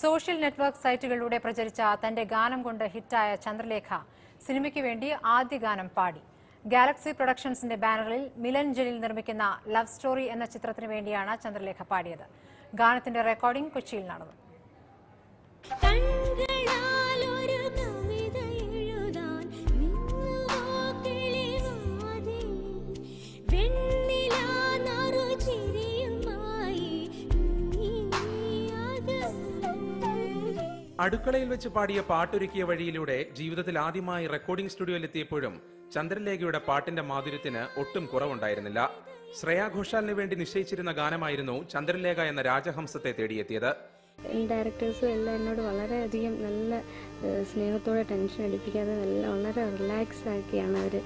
Social network സൈറ്റുകളിലൂടെ പ്രചരിച്ച തന്റെ ഗാനം കൊണ്ട് ഹിറ്റായ ചന്ദ്രലേഖ സിനിമയ്ക്ക് വേണ്ടി ആദ്യ ഗാനം പാടി. ഗാലക്സി പ്രൊഡക്ഷൻസിന്റെ ബാനറിൽ മിലൻ ജലീൽ നിർമ്മിക്കുന്ന ലവ് സ്റ്റോറി എന്ന ചിത്രത്തിന് വേണ്ടിയാണ് ചന്ദ്രലേഖ പാടിയത്. ഗാനത്തിന്റെ റെക്കോർഡിംഗ് കൊച്ചിയിൽ നടന്നു. അടുക്കളയിൽ വെച്ച് പാടിയ പാട്ടൊരുക്കിയ വഴിയിലൂടെ ജീവിതത്തിൽ ആദ്യമായി റെക്കോർഡിംഗ് സ്റ്റുഡിയോയിലെത്തിയപ്പോഴും ചന്ദ്രലേഖയുടെ പാട്ടിന്റെ മാധുര്യത്തിന് ഒട്ടും കുറവുണ്ടായിരുന്നില്ല. ശ്രേയാ ഘോഷാലിന് വേണ്ടി നിശ്ചയിച്ചിരുന്ന ഗാനമായിരുന്നു ചന്ദ്രലേഖ എന്ന രാജഹംസത്തെ തേടിയെത്തിയത്. ഡയറക്ടേഴ്സും എല്ലാം എന്നോട് വളരെയധികം നല്ല സ്നേഹത്തോടെ ടെൻഷൻ അടിപ്പിക്കാതെ നല്ല വളരെ റിലാക്സ് ആക്കിയാണ് അവർ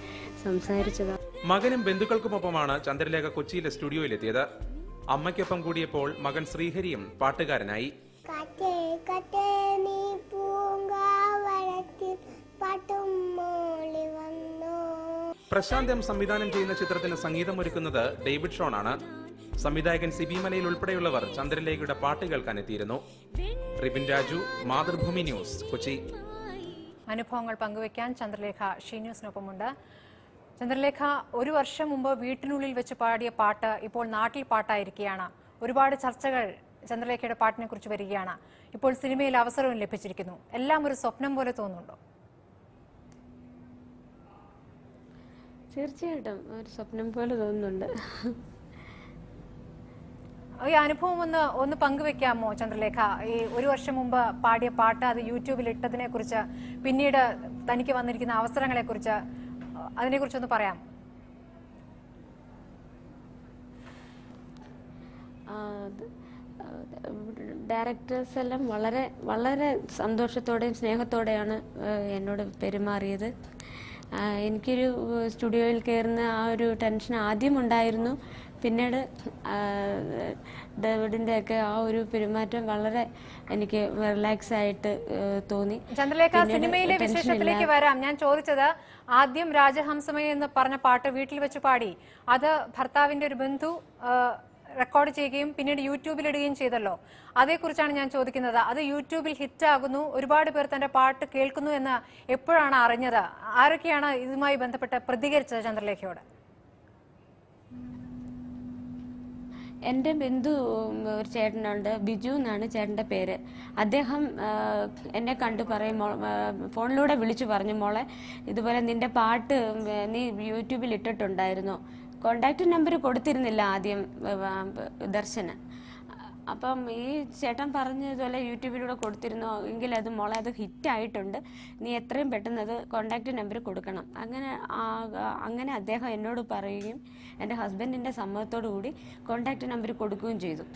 സംസാരിച്ചത്. മകനും ബന്ധുക്കൾക്കുമൊപ്പമാണ് ചന്ദ്രലേഖ കൊച്ചിയിലെ സ്റ്റുഡിയോയിലെത്തിയത് അമ്മയ്ക്കൊപ്പം കൂടിയപ്പോൾ മകൻ ശ്രീഹരിയും പാട്ടുകാരനായി. കാറ്റേ കാറ്റേ നീ പൂങ്കാവളത്തിൽ പാട്ടും മോളി വന്നു. പ്രശാന്ത് എം സംവിധാനം ചെയ്യുന്ന ചിത്രത്തിന് സംഗീതം ഒരുക്കുന്നത് ഡേവിഡ് ഷോൺ ആണ് സംവിധായകൻ സിബി മലയിൽ ഉൾപ്പെടെയുള്ളവർ ചന്ദ്രലേഖയുടെ പാട്ട് കേൾക്കാൻ എത്തിയിരുന്നു. റിബിൻ രാജു മാതൃഭൂമി ന്യൂസ് കൊച്ചി. അനുഭവങ്ങൾ പങ്കുവയ്ക്കാൻ ചന്ദ്രലേഖ ഷീ ന്യൂസിനൊപ്പമുണ്ട്. ചന്ദ്രലേഖ ഒരു വർഷം മുമ്പ് വീട്ടിനുള്ളിൽ വെച്ച് പാടിയ പാട്ട് ഇപ്പോൾ നാട്ടിൽ പാട്ടായിരിക്കുകയാണ്. ഒരുപാട് ചർച്ചകൾ ചന്ദ്രലേഖയുടെ പാട്ടിനെ കുറിച്ച് വരികയാണ്. ഇപ്പോൾ സിനിമയിൽ അവസരവും ലഭിച്ചിരിക്കുന്നു. എല്ലാം ഒരു സ്വപ്നം പോലെ തോന്നുന്നുണ്ടോ? തീർച്ചയായിട്ടും ഒരു സ്വപ്നം പോലെ തോന്നുന്നുണ്ട്. ഈ അനുഭവം ഒന്ന് ഒന്ന് പങ്കുവെക്കാമോ ചന്ദ്രലേഖ? ഈ ഒരു വർഷം മുമ്പ് പാടിയ പാട്ട് അത് യൂട്യൂബിൽ ഇട്ടതിനെ കുറിച്ച് പിന്നീട് തനിക്ക് വന്നിരിക്കുന്ന അവസരങ്ങളെ കുറിച്ച് അതിനെ കുറിച്ചൊന്ന് പറയാം. ഡയറക്ടേഴ്സ് എല്ലാം വളരെ വളരെ സന്തോഷത്തോടെയും സ്നേഹത്തോടെയാണ് എന്നോട് പെരുമാറിയത്. എനിക്കൊരു സ്റ്റുഡിയോയിൽ കയറുന്ന ആ ഒരു ടെൻഷൻ ആദ്യം ഉണ്ടായിരുന്നു. പിന്നീട് ഡേവിഡിന്റെ ഒക്കെ ആ ഒരു പെരുമാറ്റം വളരെ എനിക്ക് റിലാക്സ് ആയിട്ട് തോന്നി. ചന്ദ്രലേഖ സിനിമയിലെ വിശേഷത്തിലേക്ക് വരാം. ഞാൻ ചോദിച്ചത് ആദ്യം രാജഹംസമയെന്ന് പറഞ്ഞ പാട്ട് വീട്ടിൽ വെച്ച് പാടി. അത് ഭർത്താവിന്റെ ഒരു ബന്ധു റെക്കോർഡ് ചെയ്യുകയും പിന്നീട് യൂട്യൂബിൽ ഇടുകയും ചെയ്തല്ലോ. അതേക്കുറിച്ചാണ് ഞാൻ ചോദിക്കുന്നത്. അത് യൂട്യൂബിൽ ഹിറ്റ് ആകുന്നു. ഒരുപാട് പേർ തന്റെ പാട്ട് കേൾക്കുന്നു എന്ന് എപ്പോഴാണ് അറിഞ്ഞത്? ആരൊക്കെയാണ് ഇതുമായി ബന്ധപ്പെട്ട് പ്രതികരിച്ചത് ചന്ദ്രലേഖയോട്? എന്റെ ബന്ധു ഒരു ചേട്ടനുണ്ട്. ബിജു എന്നാണ് ചേട്ടന്റെ പേര്. അദ്ദേഹം എന്നെ കണ്ടു പറയും ഫോണിലൂടെ വിളിച്ചു പറഞ്ഞു മോളെ ഇതുപോലെ നിന്റെ പാട്ട് നീ യൂട്യൂബിൽ ഇട്ടിട്ടുണ്ടായിരുന്നു. കോണ്ടാക്ട് നമ്പർ കൊടുത്തിരുന്നില്ല ആദ്യം ദർശന. അപ്പം ഈ ചേട്ടൻ പറഞ്ഞതുപോലെ യൂട്യൂബിലൂടെ കൊടുത്തിരുന്നു. എങ്കിൽ അത് മോളെ അത് ഹിറ്റ് ആയിട്ടുണ്ട്. നീ എത്രയും പെട്ടെന്ന് അത് കോണ്ടാക്ട് നമ്പർ കൊടുക്കണം. അങ്ങനെ അങ്ങനെ അദ്ദേഹം എന്നോട് പറയുകയും എന്റെ ഹസ്ബൻഡിന്റെ സമ്മതത്തോടു കൂടി കോണ്ടാക്ട് നമ്പർ കൊടുക്കുകയും ചെയ്തു.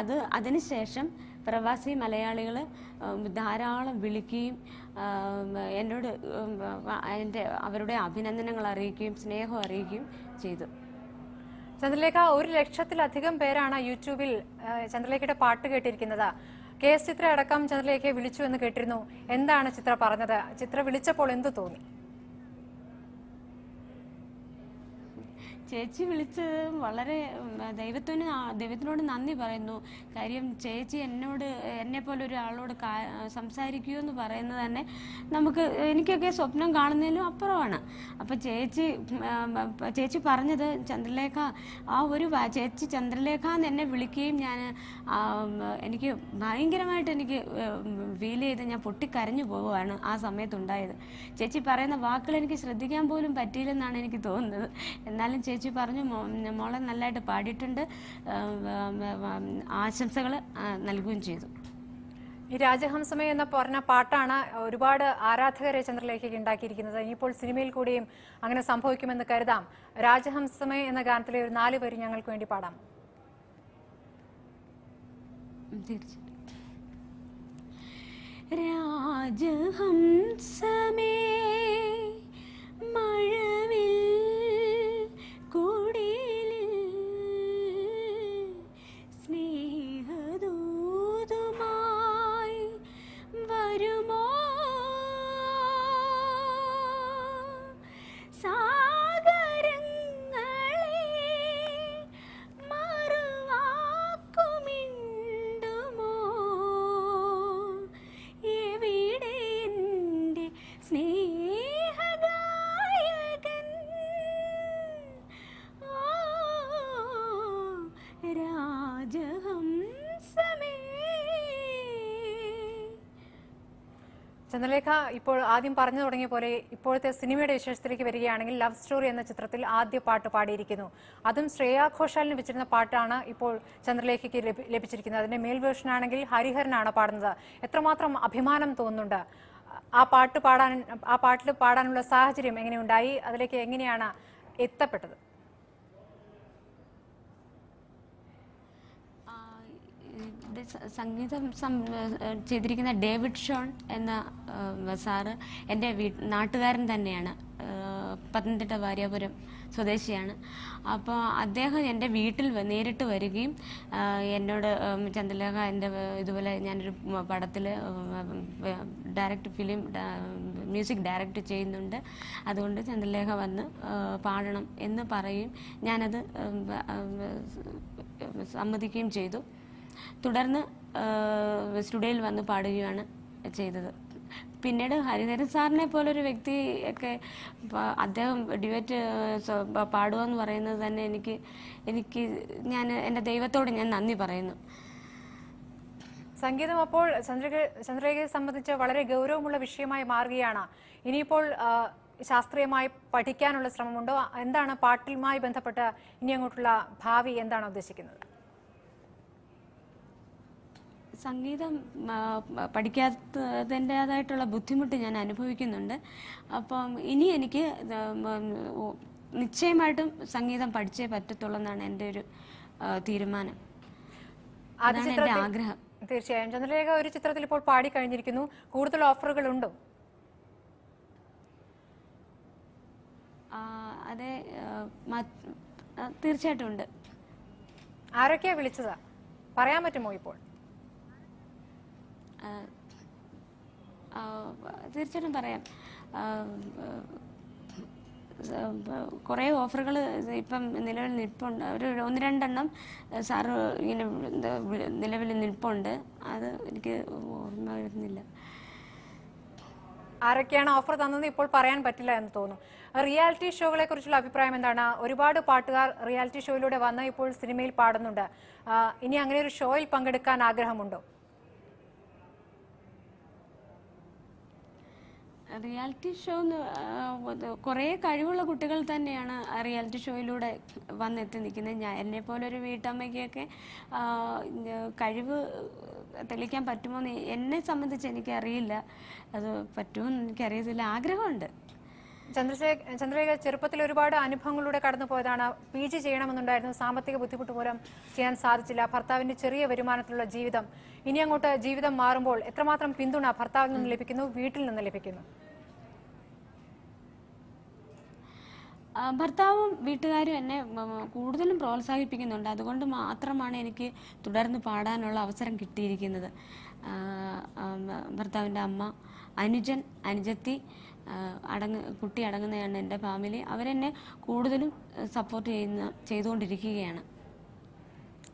അത് അതിനുശേഷം പ്രവാസി മലയാളികൾ ധാരാളം വിളിക്കുകയും എന്നോട് എന്റെ അവരുടെ അഭിനന്ദനങ്ങൾ അറിയിക്കുകയും സ്നേഹം അറിയിക്കുകയും ചെയ്തു. ചന്ദ്രലേഖ ഒരു ലക്ഷത്തിലധികം പേരാണ് യൂട്യൂബിൽ ചന്ദ്രലേഖയുടെ പാട്ട് കേട്ടിരിക്കുന്നത്. കെ എസ് ചിത്ര അടക്കം ചന്ദ്രലേഖയെ വിളിച്ചു എന്ന് കേട്ടിരുന്നു. എന്താണ് ചിത്ര പറഞ്ഞത്? ചിത്ര വിളിച്ചപ്പോൾ എന്തു തോന്നി? ചേച്ചി വിളിച്ചത് വളരെ ദൈവത്തിന് ദൈവത്തിനോട് നന്ദി പറയുന്നു. കാര്യം ചേച്ചി എന്നോട് എന്നെ പോലെ ഒരാളോട് സംസാരിക്കൂ എന്ന് പറയുന്നത് തന്നെ നമുക്ക് എനിക്കൊക്കെ സ്വപ്നം കാണുന്നതിലും അപ്പുറമാണ്. അപ്പം ചേച്ചി ചേച്ചി പറഞ്ഞത് ചന്ദ്രലേഖ ആ ഒരു ചേച്ചി ചന്ദ്രലേഖ എന്ന് എന്നെ വിളിക്കുകയും ഞാൻ എനിക്ക് ഭയങ്കരമായിട്ട് എനിക്ക് ഫീൽ ചെയ്ത് ഞാൻ പൊട്ടിക്കരഞ്ഞു പോവുകയാണ് ആ സമയത്തുണ്ടായത്. ചേച്ചി പറയുന്ന വാക്കുകൾ എനിക്ക് ശ്രദ്ധിക്കാൻ പോലും പറ്റിയില്ലെന്നാണ് എനിക്ക് തോന്നുന്നത്. എന്നാലും ചേച്ചി പറഞ്ഞു "മോ- മോളെ നല്ലതായിട്ട് പാടിയിട്ടുണ്ട്. ആശംസകൾ നൽകുകയും ചെയ്തു. ഈ രാജഹംസമേ എന്ന പറഞ്ഞ പാട്ടാണ് ഒരുപാട് ആരാധകരെ ചന്ദ്രലേഖയ്ക്ക് ഉണ്ടാക്കിയിരിക്കുന്നത്. ഇനിയിപ്പോൾ സിനിമയിൽ കൂടിയും അങ്ങനെ സംഭവിക്കുമെന്ന് കരുതാം. രാജഹംസമേ എന്ന ഗാനത്തിലെ ഒരു നാല് വരി ഞങ്ങൾക്ക് വേണ്ടി പാടാം. രാജഹംസമേ ചന്ദ്രലേഖ ഇപ്പോൾ ആദ്യം പറഞ്ഞു തുടങ്ങിയ പോലെ ഇപ്പോഴത്തെ സിനിമയുടെ വിശേഷത്തിലേക്ക് വരികയാണെങ്കിൽ ലവ് സ്റ്റോറി എന്ന ചിത്രത്തിൽ ആദ്യ പാട്ട് പാടിയിരിക്കുന്നു. അതും ശ്രേയാ ഘോഷാലിന് വെച്ചിരുന്ന പാട്ടാണ് ഇപ്പോൾ ചന്ദ്രലേഖയ്ക്ക് ലഭി- ലഭിച്ചിരിക്കുന്നത്. അതിന്റെ മേൽ വേർഷൻ ആണെങ്കിൽ ഹരിഹരനാണ് പാടുന്നത്. എത്രമാത്രം അഭിമാനം തോന്നുന്നുണ്ട്. ആ പാട്ട് പാടാൻ ആ പാട്ടിൽ പാടാനുള്ള സാഹചര്യം എങ്ങനെയുണ്ടായി? അതിലേക്ക് എങ്ങനെയാണ് എത്തപ്പെട്ടത്? സംഗീതം ചെയ്തിരിക്കുന്ന ഡേവിഡ് ഷോൺ എന്ന സാറ് എന്റെ വീ നാട്ടുകാരൻ തന്നെയാണ്. പത്തനംതിട്ട വാര്യാപുരം സ്വദേശിയാണ്. അപ്പോൾ അദ്ദേഹം എന്റെ വീട്ടിൽ നേരിട്ട് വരികയും എന്നോട് ചന്ദ്രലേഖ എന്റെ ഇതുപോലെ ഞാനൊരു പടത്തിൽ ഡയറക്റ്റ് ഫിലിം മ്യൂസിക് ഡയറക്റ്റ് ചെയ്യുന്നുണ്ട്. അതുകൊണ്ട് ചന്ദ്രലേഖ വന്ന് പാടണം എന്ന് പറയും ഞാനത് സമ്മതിക്കുകയും ചെയ്തു. തുടർന്ന് സ്റ്റുഡിയോയിൽ വന്ന് പാടുകയാണ് ചെയ്തത്. പിന്നീട് ഹരിഹരൻ സാറിനെ പോലൊരു വ്യക്തി ഒക്കെ അദ്ദേഹം ഡിബേറ്റ് പാടുക എന്ന് പറയുന്നത് തന്നെ എനിക്ക് എനിക്ക് ഞാൻ എന്റെ ദൈവത്തോട് ഞാൻ നന്ദി പറയുന്നു. സംഗീതം അപ്പോൾ ചന്ദ്രക ചന്ദ്രലേഖയെ സംബന്ധിച്ച് വളരെ ഗൗരവമുള്ള വിഷയമായി മാറുകയാണ്. ഇനിയിപ്പോൾ ശാസ്ത്രീയമായി പഠിക്കാനുള്ള ശ്രമമുണ്ടോ? എന്താണ് പാട്ടിലുമായി ബന്ധപ്പെട്ട ഇനി അങ്ങോട്ടുള്ള ഭാവി എന്താണ് ഉദ്ദേശിക്കുന്നത്? സംഗീതം പഠിക്കാത്തതിന്റെതായിട്ടുള്ള ബുദ്ധിമുട്ട് ഞാൻ അനുഭവിക്കുന്നുണ്ട്. അപ്പം ഇനി എനിക്ക് നിശ്ചയമായിട്ടും സംഗീതം പഠിച്ചേ പറ്റത്തുള്ളൂ എന്നാണ് എന്റെ ഒരു തീരുമാനം. അതാണ് എന്റെ ആഗ്രഹം. തീർച്ചയായും. ചന്ദ്രലേഖ ഒരു ചിത്രത്തിൽ ഇപ്പോൾ പാടി കഴിഞ്ഞിരിക്കുന്നു കൂടുതൽ ഓഫറുകൾ ഉണ്ടോ? അതെ തീർച്ചയായിട്ടും ഉണ്ട്. ആരൊക്കെയാ വിളിച്ചതാ? പറയാൻ പറ്റുമോ ഇപ്പോൾ? തീർച്ചയായിട്ടും പറയാം. കുറേ ഓഫറുകൾ ഇപ്പം നിലവിൽ നിൽപ്പുണ്ട്. ഒരു ഒന്ന് രണ്ടെണ്ണം സാറ് ഇങ്ങനെ നിലവിൽ നിൽപ്പുണ്ട്. അത് എനിക്ക് ഓർമ്മ വരുന്നില്ല. ആരൊക്കെയാണ് ഓഫർ തന്നത് ഇപ്പോൾ പറയാൻ പറ്റില്ല എന്ന് തോന്നുന്നു റിയാലിറ്റി ഷോകളെ കുറിച്ചുള്ള അഭിപ്രായം എന്താണ്? ഒരുപാട് പാട്ടുകാർ റിയാലിറ്റി ഷോയിലൂടെ വന്ന് ഇപ്പോൾ സിനിമയിൽ പാടുന്നുണ്ട്. ഇനി അങ്ങനെ ഒരു ഷോയിൽ പങ്കെടുക്കാൻ ആഗ്രഹമുണ്ടോ? റിയാലിറ്റി ഷോ കുറേ കഴിവുള്ള കുട്ടികൾ തന്നെയാണ് റിയാലിറ്റി ഷോയിലൂടെ വന്നെത്തി നിൽക്കുന്നത്. ഞാൻ എന്നെ പോലെ ഒരു വീട്ടമ്മയ്ക്കൊക്കെ കഴിവ് തെളിയിക്കാൻ പറ്റുമോ എന്ന് എന്നെ സംബന്ധിച്ച് എനിക്കറിയില്ല. അത് പറ്റുമോ എന്ന് എനിക്കറിയത്തില്ല ആഗ്രഹമുണ്ട്. ചന്ദ്രശേഖർ ചന്ദ്രലേഖ ചെറുപ്പത്തിൽ ഒരുപാട് അനുഭവങ്ങളിലൂടെ കടന്നു പോയതാണ്. പി ജി ചെയ്യണമെന്നുണ്ടായിരുന്നു. സാമ്പത്തിക ബുദ്ധിമുട്ട് മൂലം ചെയ്യാൻ സാധിച്ചില്ല. ഭർത്താവിന്റെ ചെറിയ വരുമാനത്തിലുള്ള ജീവിതം. ഇനി അങ്ങോട്ട് ജീവിതം മാറുമ്പോൾ എത്രമാത്രം പിന്തുണ ഭർത്താവിൽ നിന്ന് ലഭിക്കുന്നു? വീട്ടിൽ നിന്ന് ലഭിക്കുന്നു. ഭർത്താവും വീട്ടുകാരും എന്നെ കൂടുതലും പ്രോത്സാഹിപ്പിക്കുന്നുണ്ട്. അതുകൊണ്ട് മാത്രമാണ് എനിക്ക് തുടർന്ന് പാടാനുള്ള അവസരം കിട്ടിയിരിക്കുന്നത്. ഭർത്താവിന്റെ അമ്മ അനുജൻ അനുജത്തി അടങ്ങ് കുട്ടി അടങ്ങുന്നതാണ് എന്റെ ഫാമിലി അവരെന്നെ കൂടുതലും സപ്പോർട്ട് ചെയ്യുന്ന ചെയ്തുകൊണ്ടിരിക്കുകയാണ്.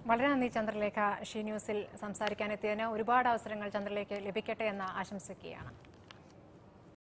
വളരെ നന്ദി ചന്ദ്രലേഖ. ഷീ ന്യൂസിൽ സംസാരിക്കാനെത്തിയതിന് ഒരുപാട് അവസരങ്ങൾ ചന്ദ്രലേഖ ലഭിക്കട്ടെ എന്ന് ആശംസിക്കുകയാണ്